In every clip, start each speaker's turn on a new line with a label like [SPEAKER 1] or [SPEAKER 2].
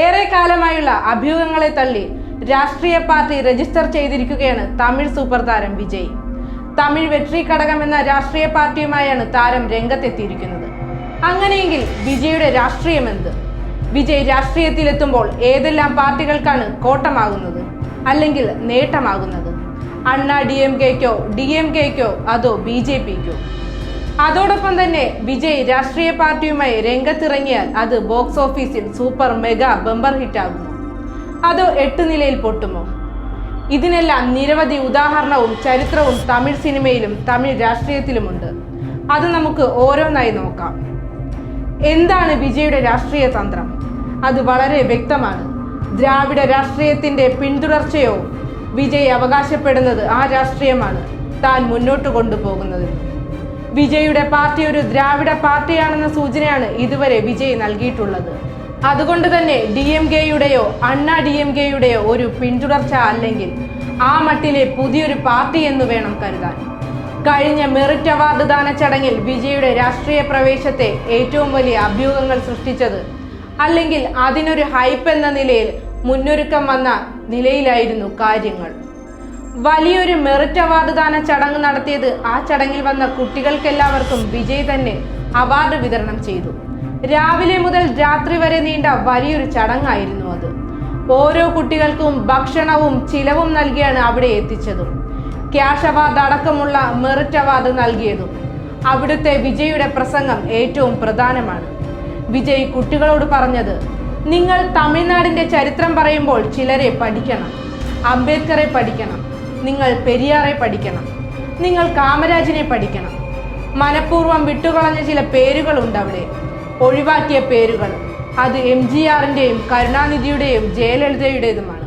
[SPEAKER 1] ഏറെ കാലമായുള്ള അഭ്യൂഹങ്ങളെ തള്ളി രാഷ്ട്രീയ പാർട്ടി രജിസ്റ്റർ ചെയ്തിരിക്കുകയാണ് തമിഴ് സൂപ്പർ താരം വിജയ്. തമിഴ് വെട്രി ഘടകം എന്ന രാഷ്ട്രീയ പാർട്ടിയുമായാണ് താരം രംഗത്തെത്തിയിരിക്കുന്നത്. അങ്ങനെയെങ്കിൽ വിജയുടെ രാഷ്ട്രീയം എന്ത്? വിജയ് രാഷ്ട്രീയത്തിലെത്തുമ്പോൾ ഏതെല്ലാം പാർട്ടികൾക്കാണ് കോട്ടമാകുന്നത്? അല്ലെങ്കിൽ നേട്ടമാകുന്നത്? അണ്ണാ ഡി എം കെക്കോ ഡി എം കെക്കോ അതോ ബി ജെ പിക്കോ? അതോടൊപ്പം തന്നെ വിജയ് രാഷ്ട്രീയ പാർട്ടിയുമായി രംഗത്തിറങ്ങിയാൽ അത് ബോക്സ് ഓഫീസിൽ സൂപ്പർ മെഗാ ബമ്പർ ഹിറ്റാകുമോ അതോ എട്ട് നിലയിൽ പൊട്ടുമോ? ഇതിനെല്ലാം നിരവധി ഉദാഹരണവും ചരിത്രവും തമിഴ് സിനിമയിലും തമിഴ് രാഷ്ട്രീയത്തിലുമുണ്ട്. അത് നമുക്ക് ഓരോന്നായി നോക്കാം. എന്താണ് വിജയുടെ രാഷ്ട്രീയ തന്ത്രം? അത് വളരെ വ്യക്തമാണ്. ദ്രാവിഡ രാഷ്ട്രീയത്തിന്റെ പിന്തുടർച്ചയോ വിജയ് അവകാശപ്പെടുന്നത് ആ രാഷ്ട്രീയമാണ് താൻ മുന്നോട്ട് കൊണ്ടുപോകുന്നത് വിജയുടെ പാർട്ടി ഒരു ദ്രാവിഡ പാർട്ടിയാണെന്ന സൂചനയാണ് ഇതുവരെ വിജയ് നൽകിയിട്ടുള്ളത്. അതുകൊണ്ട് തന്നെ ഡി എം കെയുടെയോ അണ്ണാ ഡി എം കെയുടെയോ ഒരു പിന്തുടർച്ച അല്ലെങ്കിൽ ആ മട്ടിലെ പുതിയൊരു പാർട്ടി എന്ന് വേണം കരുതാൻ. കഴിഞ്ഞ മെറിറ്റ് അവാർഡ് ദാന ചടങ്ങിൽ വിജയുടെ രാഷ്ട്രീയ പ്രവേശത്തെ ഏറ്റവും വലിയ അഭ്യൂഹങ്ങൾ സൃഷ്ടിച്ചത് അല്ലെങ്കിൽ അതിനൊരു ഹൈപ്പ് എന്ന നിലയിൽ മുന്നൊരുക്കം വന്ന നിലയിലായിരുന്നു കാര്യങ്ങൾ. വലിയൊരു മെറിറ്റ് അവാർഡ് ദാന ചടങ്ങ് നടത്തിയത് ആ ചടങ്ങിൽ വന്ന കുട്ടികൾക്കെല്ലാവർക്കും വിജയ് തന്നെ അവാർഡ് വിതരണം ചെയ്തു. രാവിലെ മുതൽ രാത്രി വരെ നീണ്ട വലിയൊരു ചടങ്ങായിരുന്നു അത്. ഓരോ കുട്ടികൾക്കും ഭക്ഷണവും ചിലവും നൽകിയാണ് അവിടെ എത്തിച്ചതും. ക്യാഷ് അവാർഡ് അടക്കമുള്ള മെറിറ്റ് അവാർഡ് നൽകിയതും അവിടുത്തെ വിജയുടെ പ്രസംഗം ഏറ്റവും പ്രധാനമാണ്. വിജയ് കുട്ടികളോട് പറഞ്ഞത് നിങ്ങൾ തമിഴ്നാടിന്റെ ചരിത്രം പറയുമ്പോൾ ചിലരെ പഠിക്കണം അംബേദ്കറെ പഠിക്കണം നിങ്ങൾ പെരിയാറെ പഠിക്കണം. നിങ്ങൾ കാമരാജിനെ പഠിക്കണം. മനഃപൂർവം വിട്ടുകളഞ്ഞ ചില പേരുകളുണ്ട് അവിടെ ഒഴിവാക്കിയ പേരുകൾ. അത് എം ജി ആറിന്റെയും കരുണാനിധിയുടെയും ജയലളിതയുടേതുമാണ്.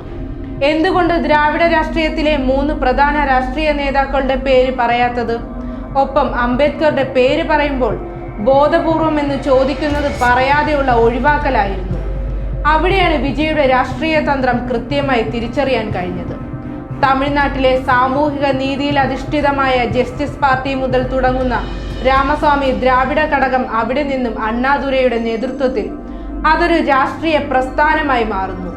[SPEAKER 1] എന്തുകൊണ്ട് ദ്രാവിഡ രാഷ്ട്രീയത്തിലെ മൂന്ന് പ്രധാന രാഷ്ട്രീയ നേതാക്കളുടെ പേര് പറയാത്തത്? ഒപ്പം അംബേദ്കറുടെ പേര് പറയുമ്പോൾ ബോധപൂർവം എന്ന് ചോദിക്കുന്നത് പറയാതെയുള്ള ഒഴിവാക്കലായിരുന്നു. അവിടെയാണ് വിജയുടെ രാഷ്ട്രീയ തന്ത്രം കൃത്യമായി തിരിച്ചറിയാൻ കഴിഞ്ഞത്. തമിഴ്നാട്ടിലെ സാമൂഹിക നീതിയിൽ അധിഷ്ഠിതമായ ജസ്റ്റിസ് പാർട്ടി മുതൽ തുടങ്ങുന്ന രാമസ്വാമി ദ്രാവിഡ ഘടകം അവിടെ നിന്നും അണ്ണാദുരയുടെ നേതൃത്വത്തിൽ അതൊരു രാഷ്ട്രീയ പ്രസ്ഥാനമായി മാറുന്നു.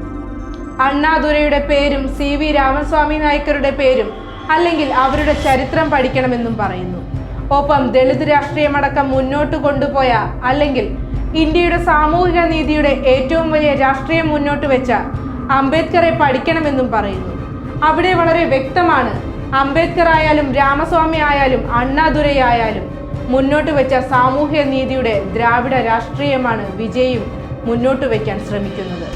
[SPEAKER 1] അണ്ണാദുരയുടെ പേരും സി വി രാമസ്വാമി നായ്ക്കരുടെ പേരും അല്ലെങ്കിൽ അവരുടെ ചരിത്രം പഠിക്കണമെന്നും പറയുന്നു. ഒപ്പം ദളിത് രാഷ്ട്രീയമടക്കം മുന്നോട്ട് കൊണ്ടുപോയ അല്ലെങ്കിൽ ഇന്ത്യയുടെ സാമൂഹിക നീതിയുടെ ഏറ്റവും വലിയ രാഷ്ട്രീയം മുന്നോട്ട് വെച്ച അംബേദ്കറെ പഠിക്കണമെന്നും പറയുന്നു. അവിടെ വളരെ വ്യക്തമാണ്. അംബേദ്കർ ആയാലും രാമസ്വാമി ആയാലും അണ്ണാദുരയായാലും മുന്നോട്ട് വെച്ച സാമൂഹ്യ നീതിയുടെ ദ്രാവിഡ രാഷ്ട്രീയമാണ് വിജയും മുന്നോട്ട് വയ്ക്കാൻ ശ്രമിക്കുന്നത്.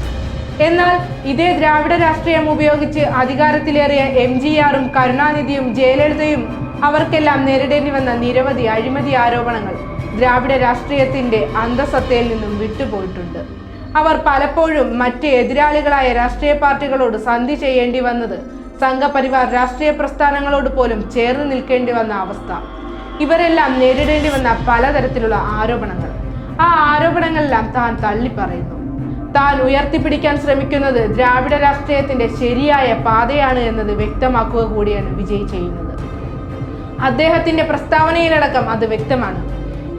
[SPEAKER 1] എന്നാൽ ഇതേ ദ്രാവിഡ രാഷ്ട്രീയം ഉപയോഗിച്ച് അധികാരത്തിലേറിയ എം ജി ആറും കരുണാനിധിയും ജയലളിതയും അവർക്കെല്ലാം നേരിടേണ്ടി വന്ന നിരവധി അഴിമതി ആരോപണങ്ങൾ ദ്രാവിഡ രാഷ്ട്രീയത്തിന്റെ അന്തസത്തയിൽ നിന്നും വിട്ടുപോയിട്ടുണ്ട്. അവർ പലപ്പോഴും മറ്റ് എതിരാളികളായ രാഷ്ട്രീയ പാർട്ടികളോട് സന്ധി ചെയ്യേണ്ടി വന്നത് സംഘപരിവാർ രാഷ്ട്രീയ പ്രസ്ഥാനങ്ങളോട് പോലും ചേർന്ന് നിൽക്കേണ്ടി വന്ന അവസ്ഥ. ഇവരെല്ലാം നേരിടേണ്ടി വന്ന പലതരത്തിലുള്ള ആരോപണങ്ങൾ. ആ ആരോപണങ്ങളെല്ലാം താൻ തള്ളി പറയുന്നു താൻ ഉയർത്തിപ്പിടിക്കാൻ ശ്രമിക്കുന്നത് ദ്രാവിഡ രാഷ്ട്രീയത്തിന്റെ ശരിയായ പാതയാണ് എന്നത് വ്യക്തമാക്കുക കൂടിയാണ് വിജയ് ചെയ്യുന്നത്. അദ്ദേഹത്തിന്റെ പ്രസ്താവനയിലടക്കം അത് വ്യക്തമാണ്.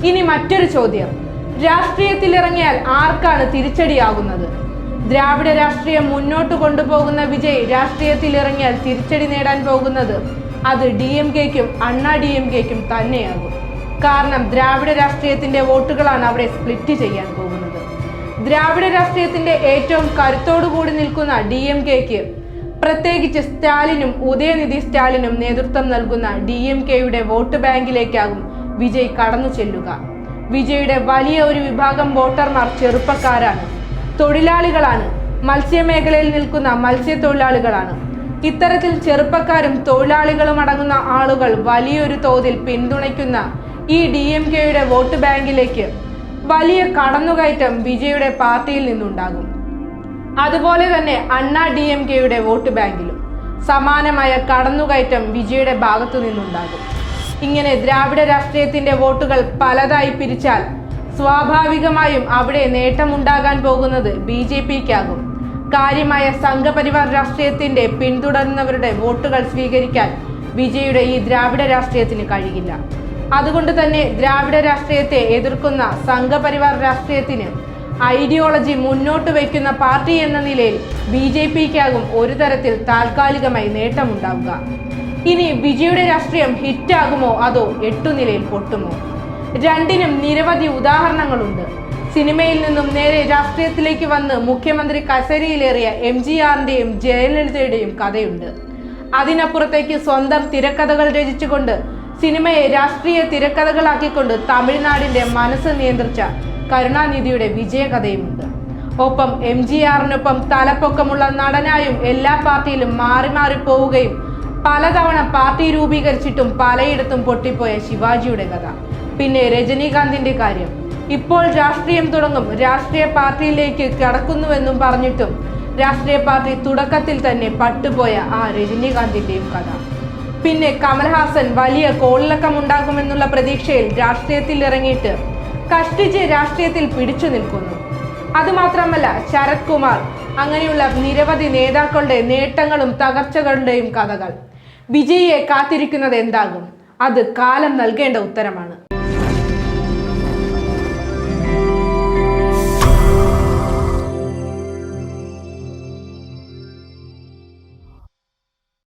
[SPEAKER 1] ഇനി മറ്റൊരു ചോദ്യം. രാഷ്ട്രീയത്തിൽ ഇറങ്ങിയാൽ ആർക്കാണ് തിരിച്ചടിയാകുന്നത്? ദ്രാവിഡ രാഷ്ട്രീയം മുന്നോട്ട് കൊണ്ടുപോകുന്ന വിജയ് രാഷ്ട്രീയത്തിൽ ഇറങ്ങിയാൽ തിരിച്ചടി നേടാൻ പോകുന്നത് അത് ഡി എം കെക്കും അണ്ണാ ഡി എം കെക്കും തന്നെയാകും. കാരണം ദ്രാവിഡ രാഷ്ട്രീയത്തിന്റെ വോട്ടുകളാണ് അവിടെ സ്പ്ലിറ്റ് ചെയ്യാൻ പോകുന്നത്. ദ്രാവിഡ രാഷ്ട്രീയത്തിന്റെ ഏറ്റവും കരുത്തോടുകൂടി നിൽക്കുന്ന ഡി എം കെക്ക് പ്രത്യേകിച്ച് സ്റ്റാലിനും ഉദയനിധി സ്റ്റാലിനും നേതൃത്വം നൽകുന്ന ഡി എം കെയുടെ വോട്ട് ബാങ്കിലേക്കാകും വിജയ് കടന്നു ചെല്ലുക. വിജയുടെ വലിയ ഒരു വിഭാഗം വോട്ടർമാർ ചെറുപ്പക്കാരാണ്. തൊഴിലാളികളാണ്. മത്സ്യമേഖലയിൽ നിൽക്കുന്ന മത്സ്യത്തൊഴിലാളികളാണ്. ഇത്തരത്തിൽ ചെറുപ്പക്കാരും തൊഴിലാളികളും അടങ്ങുന്ന ആളുകൾ വലിയൊരു തോതിൽ പിന്തുണയ്ക്കുന്ന ഈ ഡി എം കെയുടെ വോട്ട് ബാങ്കിലേക്ക് വലിയ കടന്നുകയറ്റം വിജയുടെ പാർട്ടിയിൽ നിന്നുണ്ടാകും. അതുപോലെ തന്നെ അണ്ണാ ഡി എം കെയുടെ വോട്ട് ബാങ്കിലും സമാനമായ കടന്നുകയറ്റം വിജയുടെ ഭാഗത്തു നിന്നുണ്ടാകും. ഇങ്ങനെ ദ്രാവിഡ രാഷ്ട്രീയത്തിന്റെ വോട്ടുകൾ പലതായി പിരിച്ചാൽ സ്വാഭാവികമായും അവിടെ നേട്ടമുണ്ടാകാൻ പോകുന്നത് ബി ജെ പിക്കാകും. കാര്യമായ സംഘപരിവാർ രാഷ്ട്രീയത്തിന്റെ പിന്തുടരുന്നവരുടെ വോട്ടുകൾ സ്വീകരിക്കാൻ വിജയുടെ ഈ ദ്രാവിഡ രാഷ്ട്രീയത്തിന് കഴിയില്ല. അതുകൊണ്ട് തന്നെ ദ്രാവിഡ രാഷ്ട്രീയത്തെ എതിർക്കുന്ന സംഘപരിവാർ രാഷ്ട്രീയത്തിന് ഐഡിയോളജി മുന്നോട്ട് വയ്ക്കുന്ന പാർട്ടി എന്ന നിലയിൽ ബി ജെ പിക്കാകും ഒരു തരത്തിൽ താൽക്കാലികമായി നേട്ടമുണ്ടാവുക. ഇനി വിജയുടെ രാഷ്ട്രീയം ഹിറ്റാകുമോ അതോ എട്ടുനിലയിൽ പൊട്ടുമോ? രണ്ടിനും നിരവധി ഉദാഹരണങ്ങളുണ്ട്. സിനിമയിൽ നിന്നും നേരെ രാഷ്ട്രീയത്തിലേക്ക് വന്ന് മുഖ്യമന്ത്രി കസേരയിലേറിയ എം ജി ആറിന്റെയും ജയലളിതയുടെയും കഥയുണ്ട്. അതിനപ്പുറത്തേക്ക് സ്വന്തം തിരക്കഥകൾ രചിച്ചുകൊണ്ട് സിനിമയെ രാഷ്ട്രീയ തിരക്കഥകളാക്കിക്കൊണ്ട് തമിഴ്നാടിന്റെ മനസ്സ് നിയന്ത്രിച്ച കരുണാനിധിയുടെ വിജയകഥയുമുണ്ട്. ഒപ്പം എം ജി ആറിനൊപ്പം തലപ്പൊക്കമുള്ള നടനായും എല്ലാ പാർട്ടിയിലും മാറി മാറി പോവുകയും പലതവണ പാർട്ടി രൂപീകരിച്ചിട്ടും പലയിടത്തും പൊട്ടിപ്പോയ ശിവാജിയുടെ കഥ. പിന്നെ രജനീകാന്തിന്റെ കാര്യം. ഇപ്പോൾ രാഷ്ട്രീയം തുടങ്ങും. രാഷ്ട്രീയ പാർട്ടിയിലേക്ക് കടക്കുന്നുവെന്നും പറഞ്ഞിട്ടും രാഷ്ട്രീയ പാർട്ടി തുടക്കത്തിൽ തന്നെ പട്ടുപോയ ആ രജനീകാന്തിന്റെയും കഥ. പിന്നെ കമൽഹാസൻ വലിയ കോളിളക്കമുണ്ടാകുമെന്നുള്ള പ്രതീക്ഷയിൽ രാഷ്ട്രീയത്തിൽ ഇറങ്ങിയിട്ട് കഷ്ടിച്ച് രാഷ്ട്രീയത്തിൽ പിടിച്ചു നിൽക്കുന്നു. അതുമാത്രമല്ല ശരത് കുമാർ അങ്ങനെയുള്ള നിരവധി നേതാക്കളുടെ നേട്ടങ്ങളും തകർച്ചകളുടെയും കഥകൾ. വിജയിയെ കാത്തിരിക്കുന്നത് എന്താകും? അത് കാലം നൽകേണ്ട ഉത്തരമാണ്.